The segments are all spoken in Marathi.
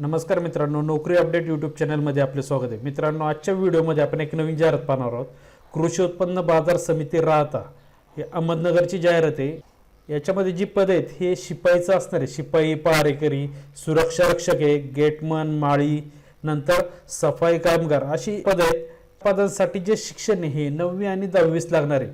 नमस्कार मित्रांनो नोकरी अपडेट यूट्यूब चॅनलमध्ये आपले स्वागत आहे. मित्रांनो आजच्या व्हिडिओमध्ये आपण एक नवीन जाहिरात पाहणार आहोत. कृषी उत्पन्न बाजार समिती राहता हे अहमदनगरची जाहिरात आहे. याच्यामध्ये जी पद आहेत हे शिपाईचं असणार आहे. शिपाई पहारेकरी सुरक्षा रक्षक आहे गेटमन माळी नंतर सफाई कामगार अशी पद आहेत. पदांसाठी जे शिक्षण आहे हे नववी आणि दहावीस लागणार आहे.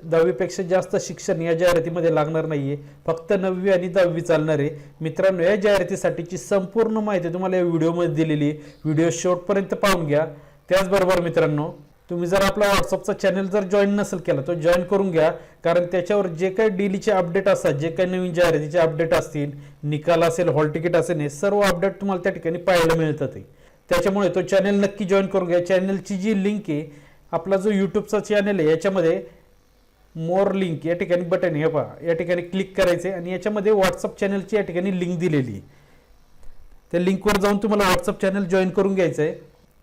दहावीपेक्षा जास्त शिक्षण या जाहिरातीमध्ये लागणार नाही आहे फक्त नववी आणि दहावी चालणार. आहे मित्रांनो या जाहिरातीसाठीची संपूर्ण माहिती तुम्हाला या व्हिडिओमध्ये दिलेली आहे. व्हिडिओ शेवटपर्यंत पाहून घ्या. त्याचबरोबर मित्रांनो तुम्ही जर आपला व्हॉट्सअपचा चॅनल जर जॉईन नसेल केला तो जॉईन करून घ्या. कारण त्याच्यावर जे काही डेलीचे अपडेट असतात जे काही नवीन जाहिरातीचे अपडेट असतील निकाल असेल हॉल तिकीट असेल हे सर्व अपडेट तुम्हाला त्या ठिकाणी पाहायला मिळतात त्याच्यामुळे तो चॅनल नक्की जॉईन करून घ्या. चॅनलची जी लिंक आहे आपला जो यूट्यूबचा चॅनल आहे याच्यामध्ये मोर लिंक या ठिकाणी बटन हे पहा. या ठिकाणी क्लिक करायचे आणि याच्यामध्ये व्हॉट्सअप चॅनलची या ठिकाणी लिंक दिलेली. आहे त्या लिंकवर जाऊन तुम्हाला व्हॉट्सअप चॅनल जॉईन करून घ्यायचं आहे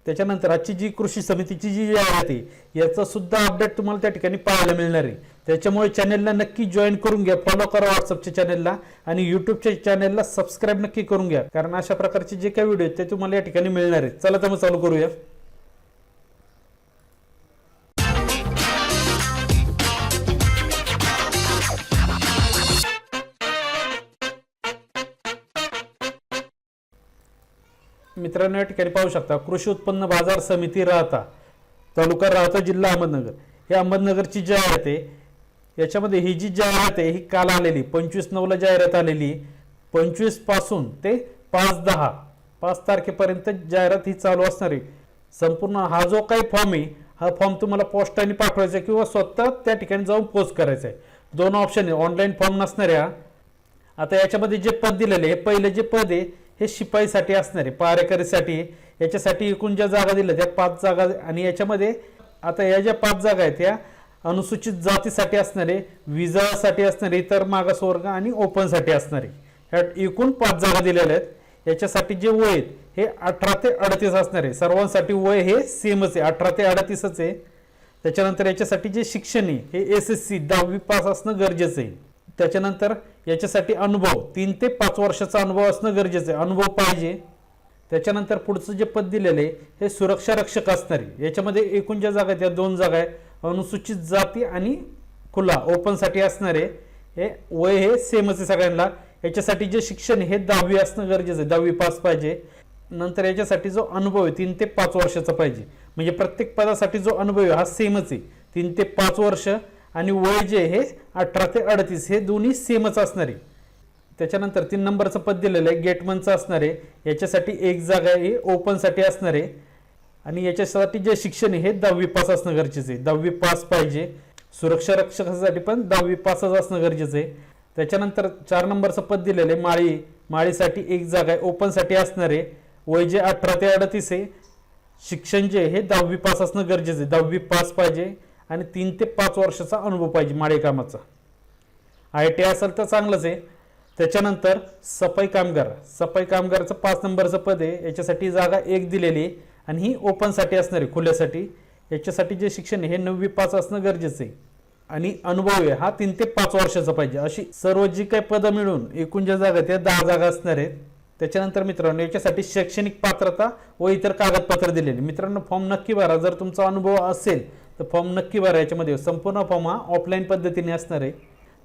त्याच्यानंतर आजची जी कृषी समितीची जी जाहिरात आहे याचा सुद्धा अपडेट तुम्हाला त्या ठिकाणी पाहायला मिळणार आहे. त्याच्यामुळे चॅनलला नक्की जॉईन करून घ्या. फॉलो करा व्हॉट्सअपच्या चॅनलला आणि युट्यूबच्या चॅनलला सबस्क्राईब नक्की करून घ्या. कारण अशा प्रकारचे जे काही व्हिडिओ आहेत ते तुम्हाला या ठिकाणी मिळणार आहेत. चला तर मग चालू करूया. मित्रांनो या ठिकाणी पाहू शकता कृषी उत्पन्न बाजार समिती राहता तालुका राहता जिल्हा अहमदनगर. हे अहमदनगरची जाहिरात आहे. याच्यामध्ये ही जी जाहिरात आहे ही काल आलेली पंचवीस नऊला जाहिरात आलेली पंचवीसपासून ते पाच दहा पाच तारखेपर्यंत जाहिरात ही चालू असणार आहे. संपूर्ण हा जो काही फॉर्म आहे हा फॉर्म तुम्हाला पोस्टाने पाठवायचा आहे किंवा स्वतः त्या ठिकाणी जाऊन पोस्ट करायचा आहे. दोन ऑप्शन आहे ऑनलाईन फॉर्म नसणाऱ्या. आता याच्यामध्ये जे पद दिलेले आहे पहिले जे पद आहे हे शिपाईसाठी असणारे पारेकरीसाठी पहारेकरीसाठी याच्यासाठी एकूण ज्या जागा दिल्या त्या पाच जागा आणि याच्यामध्ये आता या ज्या पाच जागा आहेत त्या अनुसूचित जातीसाठी असणारे विजासाठी असणारे इतर मागासवर्ग आणि ओपनसाठी असणारे ह्या एकूण पाच जागा दिलेल्या आहेत. याच्यासाठी जे वय आहेत हे अठरा ते अडतीस असणार. आहे सर्वांसाठी वय हे सेमच आहे अठरा ते अडतीसच आहे. त्याच्यानंतर याच्यासाठी जे शिक्षण आहे हे एस एस सी दहावी पास असणं गरजेचं आहे. त्याच्यानंतर याच्यासाठी अनुभव तीन ते पाच वर्षाचा अनुभव असणं गरजेचं आहे. अनुभव पाहिजे. त्याच्यानंतर पुढचं जे पद दिलेलं आहे हे सुरक्षा रक्षक असणारी. याच्यामध्ये एकूण ज्या जागा आहेत त्या दोन जागा आहे अनुसूचित जाती आणि खुला ओपनसाठी असणार. आहे हे वय हे सेमच आहे सगळ्यांना. याच्यासाठी जे शिक्षण हे दहावी असणं गरजेचं आहे. दहावी पास पाहिजे. नंतर याच्यासाठी जो अनुभव आहे तीन ते पाच वर्षाचा पाहिजे. म्हणजे प्रत्येक पदासाठी जो अनुभव आहे हा सेमच आहे. तीन ते पाच वर्ष आणि वय जे हे अठरा ते अडतीस हे दोन्ही सेमच असणार. आहे त्याच्यानंतर तीन नंबरचं पद दिलेलं आहे गेटमनचं असणार. आहे याच्यासाठी एक जागा आहे ओपनसाठी असणार. आहे आणि याच्यासाठी जे शिक्षण आहे हे दहावी पास असणं गरजेचं आहे. दहावी पास पाहिजे. सुरक्षा रक्षकासाठी पण दहावी पासच असणं गरजेचं आहे. त्याच्यानंतर चार नंबरचं पद दिलेलं आहे माळी. माळीसाठी एक जागा आहे ओपनसाठी असणार. आहे वय जे अठरा ते अडतीस आहे शिक्षण जे हे दहावी पास असणं गरजेचं आहे. दहावी पास पाहिजे. आणि तीन ते पाच वर्षाचा अनुभव पाहिजे माळेकामाचा आय टी असेल तर चांगलंच आहे. त्याच्यानंतर सफाई कामगार. सफाई कामगारचं पाच नंबरचं पद आहे. याच्यासाठी जागा एक दिलेली आहे. आणि ही ओपनसाठी असणार आहे खुल्यासाठी. याच्यासाठी जे शिक्षण आहे हे नववी पाच असणं गरजेचं आहे. आणि अनुभव आहे हा तीन ते पाच वर्षाचा पाहिजे. अशी सर्व जी काही पदं मिळून एकूण ज्या जागा त्या दहा जागा असणार आहेत. त्याच्यानंतर मित्रांनो याच्यासाठी शैक्षणिक पात्रता व इतर कागदपत्र दिलेली मित्रांनो फॉर्म नक्की भरा. जर तुमचा अनुभव असेल तर फॉर्म नक्की भरा याच्यामध्ये संपूर्ण फॉर्म हा ऑफलाईन पद्धतीने असणार आहे.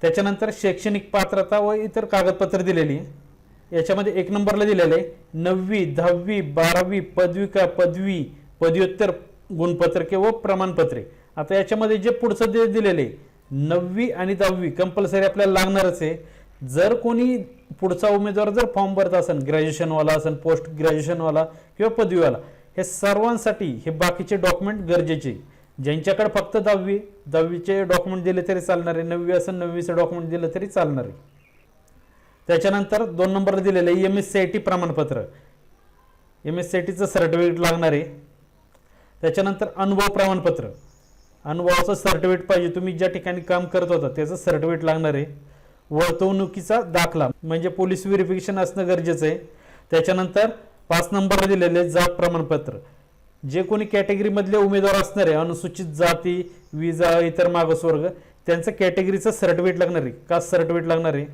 त्याच्यानंतर शैक्षणिक पात्रता व इतर कागदपत्र दिलेली आहे. याच्यामध्ये एक नंबरला दिलेलं आहे नववी दहावी बारावी पदविका पदवी पदव्युत्तर गुणपत्रके व प्रमाणपत्रे. आता याच्यामध्ये जे पुढचं जे दिलेलं आहे नववी आणि दहावी कंपल्सरी आपल्याला लागणारच आहे. जर कोणी पुढचा उमेदवार जर फॉर्म भरत असेल ग्रॅज्युएशनवाला असेल पोस्ट ग्रॅज्युएशनवाला किंवा पदवीवाला हे सर्वांसाठी हे बाकीचे डॉक्युमेंट गरजेचे आहे. ज्यांच्याकडे फक्त दहावी दहावीचे डॉक्युमेंट दिले तरी चालणार आहे नववी असं नववीचं डॉक्युमेंट दिलं तरी चालणार. आहे त्याच्यानंतर दोन नंबरला दिलेलं आहे M S C I T प्रमाणपत्र. एम एस सी आय टीचं सर्टिफिकेट लागणार. आहे त्याच्यानंतर अनुभव प्रमाणपत्र. अनुभवाचं सर्टिफिकेट पाहिजे तुम्ही ज्या ठिकाणी काम करत होता त्याचं सर्टिफिकेट लागणार. आहे वर्तवणुकीचा दाखला म्हणजे पोलीस व्हेरिफिकेशन असणं गरजेचं आहे. त्याच्यानंतर पाच नंबरला दिलेले जात प्रमाणपत्र. जे कोणी कॅटेगरीमधले उमेदवार असणार आहे अनुसूचित जाती विजा इतर मागासवर्ग त्यांचं कॅटेगरीचं सर्टिफिकेट लागणार आहे. का सर्टिफिकेट लागणार आहे?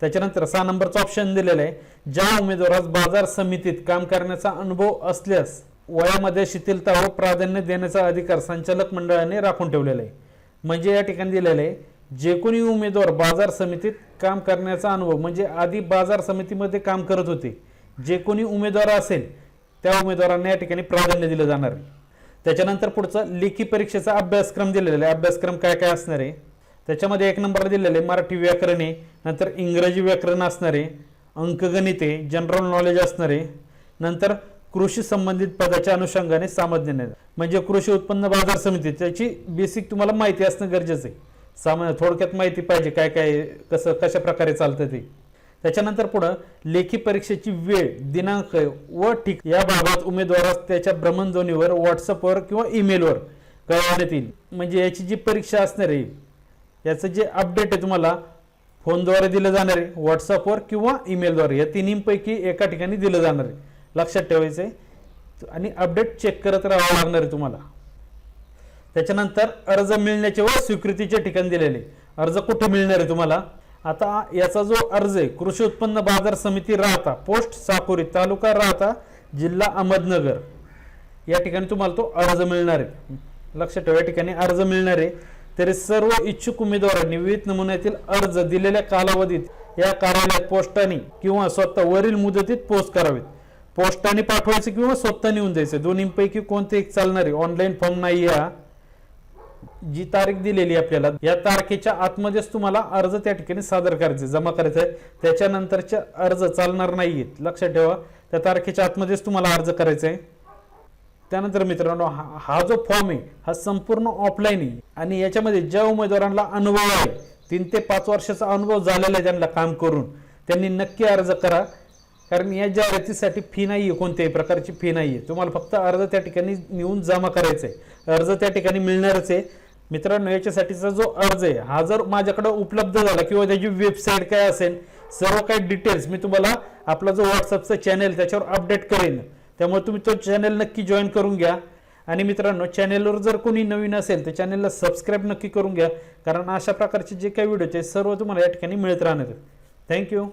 त्याच्यानंतर सहा नंबरचं ऑप्शन दिलेलं आहे. ज्या उमेदवारास बाजार समितीत काम करण्याचा अनुभव असल्यास वयामध्ये शिथिलता व प्राधान्य देण्याचा अधिकार संचालक मंडळाने राखून ठेवलेला आहे. म्हणजे या ठिकाणी दिलेलं आहे जे कोणी उमेदवार बाजार समितीत काम करण्याचा अनुभव म्हणजे आधी बाजार समितीमध्ये काम करत होते जे कोणी उमेदवार असेल त्या उमेदवारांना या ठिकाणी प्राधान्य दिलं जाणार. आहे त्याच्यानंतर पुढचं लेखी परीक्षेचा अभ्यासक्रम दिलेला आहे. अभ्यासक्रम काय काय असणार आहे? त्याच्यामध्ये एक नंबरला दिलेलं आहे मराठी व्याकरण आहे नंतर इंग्रजी व्याकरण असणार आहे अंकगणित आहे जनरल नॉलेज असणार आहे नंतर कृषी संबंधित पदाच्या अनुषंगाने सामान्य म्हणजे कृषी उत्पन्न बाजार समिती त्याची बेसिक तुम्हाला माहिती असणं गरजेचं आहे. सामान्य थोडक्यात माहिती पाहिजे काय काय कसं कशा प्रकारे चालतं ते. त्याच्यानंतर पुढं लेखी परीक्षेची वेळ दिनांक व ठीक याबाबत उमेदवारास त्याच्या भ्रमणध्वनीवर व्हॉट्सअपवर किंवा ईमेलवर कळवण्यात येईल म्हणजे याची जी परीक्षा असणार आहे याचं जे अपडेट आहे तुम्हाला फोनद्वारे दिलं जाणार आहे व्हॉट्सअपवर किंवा ईमेलद्वारे. या तिन्हीपैकी एका ठिकाणी दिलं जाणार आहे. लक्षात ठेवायचं आहे. आणि अपडेट चेक करत राहावं लागणार आहे तुम्हाला. त्याच्यानंतर अर्ज मिळण्याचे व स्वीकृतीचे ठिकाण दिलेले. अर्ज कुठे मिळणार आहे तुम्हाला? आता याचा जो अर्ज आहे कृषी उत्पन्न बाजार समिती राहता पोस्ट साकोरी तालुका राहता जिल्हा अहमदनगर. या ठिकाणी तुम्हाला तो अर्ज मिळणार आहे. लक्षात ठेवा या ठिकाणी अर्ज मिळणार आहे. तरी सर्व इच्छुक उमेदवारांनी विविध नमुन्यातील अर्ज दिलेल्या कालावधीत या कार्यालयात पोस्टाने किंवा स्वतः वरील मुदतीत पोस्ट करावेत. पोस्टाने पाठवायचे किंवा स्वतः नेऊन द्यायचे दोन्हीपैकी कोणते एक चालणारे ऑनलाईन फॉर्म नाही या जी तारीख दिलेली आहे आपल्याला या तारखेच्या आतमध्येच तुम्हाला अर्ज त्या ठिकाणी सादर करायचे जमा करायचे आहे त्याच्यानंतरचे अर्ज चालणार नाहीयेत. लक्षात ठेवा त्या तारखेच्या आतमध्येच तुम्हाला अर्ज करायचा आहे. त्यानंतर मित्रांनो हा हा जो फॉर्म आहे हा संपूर्ण ऑफलाईन आहे. आणि याच्यामध्ये ज्या उमेदवारांना अनुभव आहे तीन ते पाच वर्षाचा अनुभव झालेला आहे त्यांना काम करून त्यांनी नक्की अर्ज करा. कारण या जाहिरातीसाठी फी नाही आहे कोणत्याही प्रकारची फी नाही आहे. तुम्हाला फक्त अर्ज त्या ठिकाणी नेऊन जमा करायचा आहे. अर्ज त्या ठिकाणी मिळणारच आहे. मित्रांनो याच्यासाठीचा जो अर्ज आहे हा जर माझ्याकडं उपलब्ध झाला किंवा त्याची वेबसाईट काय असेल सर्व काही डिटेल्स मी तुम्हाला आपला जो व्हॉट्सअपचा चॅनेल त्याच्यावर अपडेट करेन. त्यामुळे तुम्ही तो चॅनेल नक्की जॉईन करून घ्या. आणि मित्रांनो चॅनेलवर जर कोणी नवीन असेल तर चॅनेलला सबस्क्राईब नक्की करून घ्या. कारण अशा प्रकारचे जे काही व्हिडिओ आहेत सर्व तुम्हाला या ठिकाणी मिळत राहणार थँक्यू